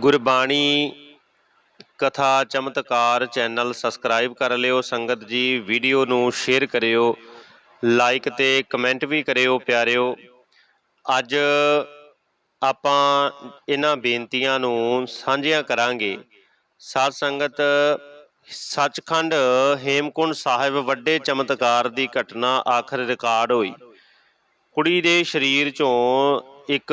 ਗੁਰਬਾਣੀ ਕਥਾ ਚਮਤਕਾਰ channel subscribe ਕਰ ਲਿਓ, ਸੰਗਤ ਜੀ ਵੀਡੀਓ ਨੂੰ ਸ਼ੇਅਰ ਕਰਿਓ, ਲਾਈਕ ਤੇ ਕਮੈਂਟ ਵੀ ਕਰਿਓ ਪਿਆਰਿਓ। ਅੱਜ ਆਪਾਂ ਇਹਨਾਂ ਬੇਨਤੀਆਂ ਨੂੰ ਸਾਂਝੀਆਂ ਕਰਾਂਗੇ। ਸਾਧ ਸੰਗਤ, ਸੱਚਖੰਡ ਹੇਮਕੁੰਡ ਸਾਹਿਬ ਵੱਡੇ ਚਮਤਕਾਰ ਦੀ ਘਟਨਾ ਆਖਰ ਰਿਕਾਰਡ ਹੋਈ। ਕੁੜੀ ਦੇ ਸਰੀਰ ਚੋਂ ਇੱਕ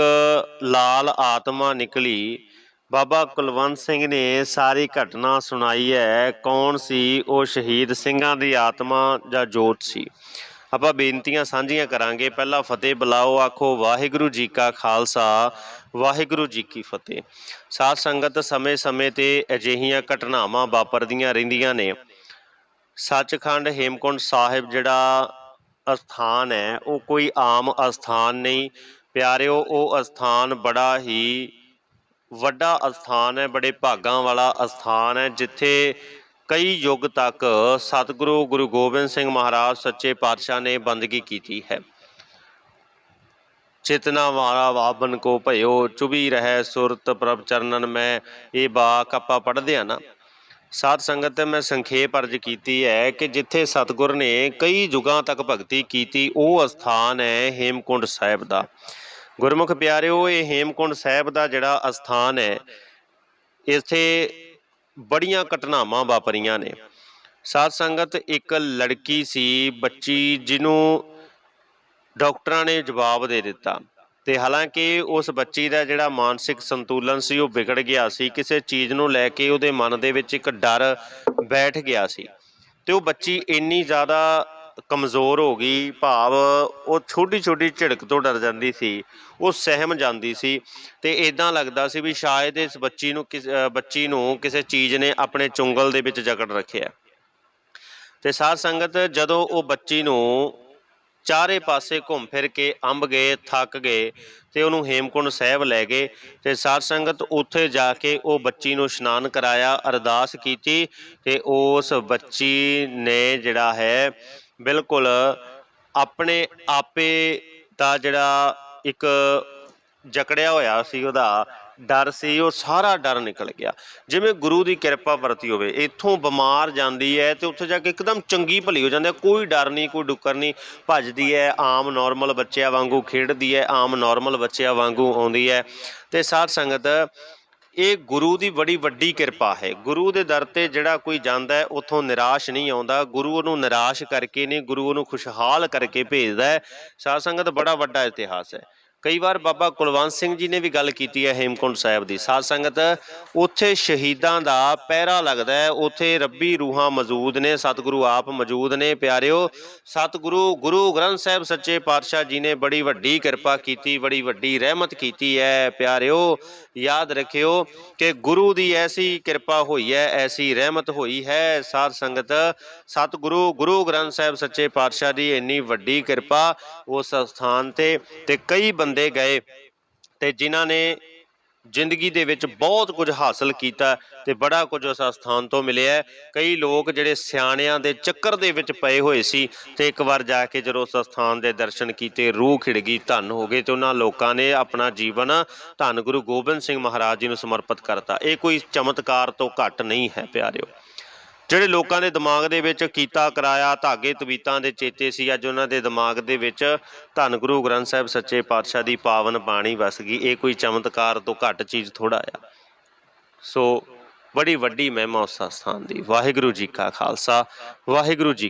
ਲਾਲ ਆਤਮਾ ਨਿਕਲੀ। ਬਾਬਾ ਕੁਲਵੰਤ ਸਿੰਘ ਨੇ ਸਾਰੀ ਘਟਨਾ ਸੁਣਾਈ ਹੈ। ਕੌਣ ਸੀ? ਉਹ ਸ਼ਹੀਦ ਸਿੰਘਾਂ ਦੀ ਆਤਮਾ ਜਾਂ ਜੋਤ ਸੀ? ਆਪਾਂ ਬੇਨਤੀਆਂ ਸਾਂਝੀਆਂ ਕਰਾਂਗੇ। ਪਹਿਲਾਂ ਫਤਿਹ ਬੁਲਾਓ, ਆਖੋ, ਵਾਹਿਗੁਰੂ ਜੀ ਕਾ ਖਾਲਸਾ, ਵਾਹਿਗੁਰੂ ਜੀ ਕੀ ਫਤਿਹ। ਸਾਧ ਸੰਗਤ ਸਮੇਂ-ਸਮੇਂ ਤੇ ਅਜਿਹੀਆਂ ਘਟਨਾਵਾਂ ਵਾਪਰਦੀਆਂ ਰਹਿੰਦੀਆਂ ਨੇ। ਸੱਚਖੰਡ ਹੇਮਕੁੰਡ ਸਾਹਿਬ ਜਿਹੜਾ ਅਸਥਾਨ ਹੈ, ਉਹ ਕੋਈ ਆਮ ਅਸਥਾਨ ਨਹੀਂ। ਪਿਆਰਿਓ, ਉਹ ਅਸਥਾਨ ਬੜਾ ਹੀ ਵੱਡਾ ਅਸਥਾਨ ਹੈ, ਬੜੇ ਭਾਗਾਂ ਵਾਲਾ ਅਸਥਾਨ ਹੈ, ਜਿੱਥੇ ਕਈ ਯੁੱਗ ਤੱਕ ਸਤਿਗੁਰੂ ਗੁਰੂ ਗੋਬਿੰਦ ਸਿੰਘ ਮਹਾਰਾਜ ਸੱਚੇ ਪਾਤਸ਼ਾਹ ਨੇ ਬੰਦਗੀ ਕੀਤੀ ਹੈ। ਚੇਤਨਾ ਵਾਲਾ ਵਾਬਨ ਕੋ ਭਇਓ, ਚੁਬੀ ਰਹਿ ਸੁਰਤ ਪ੍ਰਭ ਚਰਨਨ, ਮੈਂ ਇਹ ਬਾਕ ਆਪਾਂ ਪੜ੍ਹਦੇ ਆ ਨਾ। ਸਾਧ ਸੰਗਤ ਤੇ ਮੈਂ ਸੰਖੇਪ ਅਰਜ ਕੀਤੀ ਹੈ ਕਿ ਜਿੱਥੇ ਸਤਿਗੁਰ ਨੇ ਕਈ ਯੁਗਾਂ ਤੱਕ ਭਗਤੀ ਕੀਤੀ, ਉਹ ਅਸਥਾਨ ਹੈ ਹੇਮਕੁੰਡ ਸਾਹਿਬ ਦਾ। ਗੁਰਮੁਖ ਪਿਆਰਿਓ, ਇਹ ਹੇਮਕੁੰਡ ਸਾਹਿਬ ਦਾ ਜਿਹੜਾ ਅਸਥਾਨ ਹੈ, ਇੱਥੇ ਬੜੀਆਂ ਘਟਨਾਵਾਂ ਵਾਪਰੀਆਂ ਨੇ। ਸਾਧ ਸੰਗਤ ਇੱਕ ਲੜਕੀ ਸੀ, ਬੱਚੀ ਜਿਹਨੂੰ ਡਾਕਟਰਾਂ ਨੇ ਜਵਾਬ ਦੇ ਦਿੱਤਾ ਤੇ ਹਾਲਾਂਕਿ ਉਸ ਬੱਚੀ ਦਾ ਜਿਹੜਾ ਮਾਨਸਿਕ ਸੰਤੁਲਨ ਸੀ, ਉਹ ਵਿਗੜ ਗਿਆ ਸੀ। ਕਿਸੇ ਚੀਜ਼ ਨੂੰ ਲੈ ਕੇ ਉਹਦੇ ਮਨ ਦੇ ਵਿੱਚ ਇੱਕ ਡਰ ਬੈਠ ਗਿਆ ਸੀ ਤੇ ਉਹ ਬੱਚੀ ਇੰਨੀ ਜ਼ਿਆਦਾ ਕਮਜ਼ੋਰ ਹੋ ਗਈ, ਭਾਵ ਉਹ ਛੋਟੀ ਛੋਟੀ ਝਿੜਕ ਤੋਂ ਡਰ ਜਾਂਦੀ ਸੀ, ਉਹ ਸਹਿਮ ਜਾਂਦੀ ਸੀ ਤੇ ਇਦਾਂ ਲੱਗਦਾ ਸੀ ਵੀ ਸ਼ਾਇਦ ਇਸ ਬੱਚੀ ਨੂੰ ਬੱਚੀ ਨੂੰ ਕਿਸੇ ਚੀਜ਼ ਨੇ ਆਪਣੇ ਚੁੰਗਲ ਦੇ ਵਿੱਚ ਜਕੜ ਰੱਖਿਆ। ਤੇ ਸਾਧ ਸੰਗਤ ਜਦੋਂ ਉਹ ਬੱਚੀ ਨੂੰ ਚਾਰੇ ਪਾਸੇ ਘੁੰਮ ਫਿਰ ਕੇ ਅੰਬ ਗਏ, ਥੱਕ ਗਏ ਤੇ ਉਹਨੂੰ ਹੇਮਕੁੰਡ ਸਾਹਿਬ ਲੈ ਗਏ ਤੇ ਸਾਧ ਸੰਗਤ ਉੱਥੇ ਜਾ ਕੇ ਉਹ ਬੱਚੀ ਨੂੰ ਇਸ਼ਨਾਨ ਕਰਾਇਆ, ਅਰਦਾਸ ਕੀਤੀ ਤੇ ਉਸ ਬੱਚੀ ਨੇ ਜਿਹੜਾ ਹੈ ਬਿਲਕੁਲ, ਆਪਣੇ ਆਪੇ ਦਾ ਜਿਹੜਾ ਇੱਕ ਜਕੜਿਆ ਹੋਇਆ ਸੀ, ਉਹਦਾ ਡਰ ਸੀ, ਉਹ ਸਾਰਾ ਡਰ ਨਿਕਲ ਗਿਆ। ਜਿਵੇਂ ਗੁਰੂ ਦੀ ਕਿਰਪਾ ਵਰਤੀ ਹੋਵੇ, ਇੱਥੋਂ ਬਿਮਾਰ ਜਾਂਦੀ ਹੈ ਤੇ ਉੱਥੇ ਜਾ ਕੇ ਇੱਕਦਮ ਚੰਗੀ ਭਲੀ ਹੋ ਜਾਂਦੀ ਹੈ, ਕੋਈ ਡਰ ਨਹੀਂ, ਕੋਈ ਡੁੱਕਰ ਨਹੀਂ, ਭੱਜਦੀ ਹੈ, ਆਮ ਨਾਰਮਲ ਬੱਚਿਆਂ ਵਾਂਗੂ ਖੇਡਦੀ ਹੈ, ਆਮ ਨਾਰਮਲ ਬੱਚਿਆਂ ਵਾਂਗੂ ਆਉਂਦੀ ਹੈ। ਤੇ ਸਾਧ ਸੰਗਤ ਇਹ ਗੁਰੂ ਦੀ ਬੜੀ ਵੱਡੀ ਕਿਰਪਾ ਹੈ। ਗੁਰੂ ਦੇ ਦਰ ਤੇ ਜਿਹੜਾ ਕੋਈ ਜਾਂਦਾ ਹੈ, ਉਥੋਂ ਨਿਰਾਸ਼ ਨਹੀਂ ਆਉਂਦਾ। ਗੁਰੂ ਉਹਨੂੰ ਨਿਰਾਸ਼ ਕਰਕੇ ਨਹੀਂ, ਗੁਰੂ ਉਹਨੂੰ ਖੁਸ਼ਹਾਲ ਕਰਕੇ ਭੇਜਦਾ ਹੈ। ਸਾਧ ਸੰਗਤ ਬੜਾ ਵੱਡਾ ਇਤਿਹਾਸ ਹੈ। ਕਈ ਵਾਰ ਬਾਬਾ ਕੁਲਵੰਤ ਸਿੰਘ ਜੀ ਨੇ ਵੀ ਗੱਲ ਕੀਤੀ ਹੈ ਹੇਮਕੁੰਟ ਸਾਹਿਬ ਦੀ। ਸਾਧ ਸੰਗਤ, ਉੱਥੇ ਸ਼ਹੀਦਾਂ ਦਾ ਪਹਿਰਾ ਲੱਗਦਾ ਹੈ। ਉੱਥੇ ਰੱਬੀ ਰੂਹਾਂ ਮੌਜੂਦ ਨੇ, ਸਤਿਗੁਰੂ ਆਪ ਮੌਜੂਦ ਨੇ। ਪਿਆਰਿਓ, ਸਤਿਗੁਰੂ ਗੁਰੂ ਗ੍ਰੰਥ ਸਾਹਿਬ ਸੱਚੇ ਪਾਤਸ਼ਾਹ ਜੀ ਨੇ ਬੜੀ ਵੱਡੀ ਕਿਰਪਾ ਕੀਤੀ, ਬੜੀ ਵੱਡੀ ਰਹਿਮਤ ਕੀਤੀ ਹੈ। ਪਿਆਰਿਓ, ਯਾਦ ਰੱਖਿਓ ਕਿ ਗੁਰੂ ਦੀ ਐਸੀ ਕਿਰਪਾ ਹੋਈ ਹੈ, ਐਸੀ ਰਹਿਮਤ ਹੋਈ ਹੈ। ਸਾਧ ਸੰਗਤ, ਸਤਿਗੁਰੂ ਗੁਰੂ ਗ੍ਰੰਥ ਸਾਹਿਬ ਸੱਚੇ ਪਾਤਸ਼ਾਹ ਦੀ ਇੰਨੀ ਵੱਡੀ ਕਿਰਪਾ ਉਸ ਸਥਾਨ ਤੇ ਤੇ ਕਈ ਬੰਦੇ ਗਏ ਤੇ ਜਿਨ੍ਹਾਂ ਨੇ ਜ਼ਿੰਦਗੀ ਦੇ ਵਿੱਚ ਬਹੁਤ ਕੁਝ ਹਾਸਲ ਕੀਤਾ ਤੇ ਬੜਾ ਕੁਝ ਉਸ ਸਥਾਨ ਤੋਂ ਮਿਲਿਆ। ਕਈ ਲੋਕ ਜਿਹੜੇ ਸਿਆਣਿਆਂ ਦੇ ਚੱਕਰ ਦੇ ਵਿੱਚ ਪਏ ਹੋਏ ਸੀ ਤੇ ਇੱਕ ਵਾਰ ਜਾ ਕੇ ਜਦੋਂ ਉਸ ਸਥਾਨ ਦੇ ਦਰਸ਼ਨ ਕੀਤੇ, ਰੂਹ ਖਿੜ ਗਈ, ਧੰਨ ਹੋ ਗਏ ਤੇ ਉਹਨਾਂ ਲੋਕਾਂ ਨੇ ਆਪਣਾ ਜੀਵਨ ਧੰਨ ਗੁਰੂ ਗੋਬਿੰਦ ਸਿੰਘ ਮਹਾਰਾਜ ਜੀ ਨੂੰ ਸਮਰਪਿਤ ਕਰਤਾ। ਇਹ ਕੋਈ ਚਮਤਕਾਰ ਤੋਂ ਘੱਟ ਨਹੀਂ ਹੈ, ਪਿਆਰਿਓ। ਜਿਹੜੇ ਲੋਕਾਂ ਦੇ ਦਿਮਾਗ ਦੇ ਵਿੱਚ ਕੀਤਾ, ਕਰਾਇਆ, ਧਾਗੇ, ਤਵੀਤਾਂ ਦੇ ਚੇਤੇ ਸੀ, ਅੱਜ ਉਹਨਾਂ ਦੇ ਦਿਮਾਗ ਦੇ ਵਿੱਚ ਧੰਨ ਗੁਰੂ ਗ੍ਰੰਥ ਸਾਹਿਬ ਸੱਚੇ ਪਾਤਸ਼ਾਹ ਦੀ ਪਾਵਨ ਬਾਣੀ ਵਸ ਗਈ। ਇਹ ਕੋਈ ਚਮਤਕਾਰ ਤੋਂ ਘੱਟ ਚੀਜ਼ ਥੋੜਾ ਆ। ਸੋ ਬੜੀ ਵੱਡੀ ਮਹਿਮਾ ਉਸ ਸਥਾਨ ਦੀ। ਵਾਹਿਗੁਰੂ ਜੀ ਕਾ ਖਾਲਸਾ। ਵਾਹਿਗੁਰੂ ਜੀ